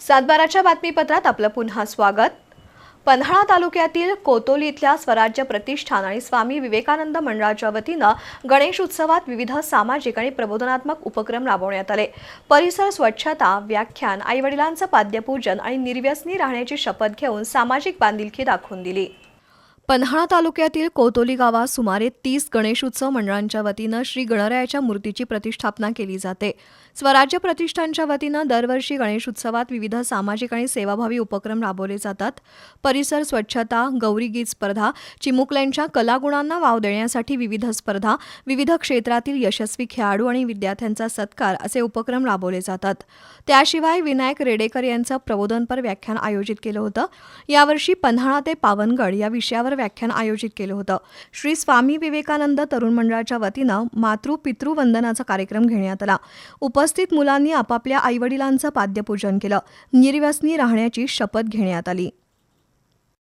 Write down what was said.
सातबाराच्या बातमीपत्रात आपलं पुन्हा स्वागत. पन्हाळा तालुक्यातील कोतोली इथल्या स्वराज्य प्रतिष्ठान आणि स्वामी विवेकानंद मंडळाच्या वतीनं गणेश उत्सवात विविध सामाजिक आणि प्रबोधनात्मक उपक्रम राबवण्यात आले. परिसर स्वच्छता व्याख्यान आईवडिलांचं पाद्यपूजन आणि निर्व्यसनी राहण्याची शपथ घेऊन सामाजिक बांधिलकी दाखवून दिली. पन्हाळा तालुक्यातील कोतोली गावात सुमारे तीस गणेशोत्सव मंडळांच्या वतीनं श्री गणरायाच्या मूर्तीची प्रतिष्ठापना केली जाते. स्वराज्य प्रतिष्ठानच्या वतीनं दरवर्षी गणेशोत्सवात विविध सामाजिक आणि सेवाभावी उपक्रम राबवले जातात. परिसर स्वच्छता गौरी गीत स्पर्धा चिमुकल्यांच्या कलागुणांना वाव देण्यासाठी विविध स्पर्धा विविध क्षेत्रातील यशस्वी खेळाडू आणि विद्यार्थ्यांचा सत्कार असे उपक्रम राबवले जातात. त्याशिवाय विनायक रेडेकर यांचं प्रबोधनपर व्याख्यान आयोजित केलं होतं. यावर्षी पन्हाळा ते पावनगड या विषयावर व्याख्यान आयोजित केलं होतं. श्री स्वामी विवेकानंद तरुण मंडळाच्या वतीनं मातृ पितृवंदनाचा कार्यक्रम घेण्यात आला. उपस्थित मुलांनी आपापल्या आईवडिलांचं पाद्यपूजन केलं. निर्व्यसनी राहण्याची शपथ घेण्यात आली.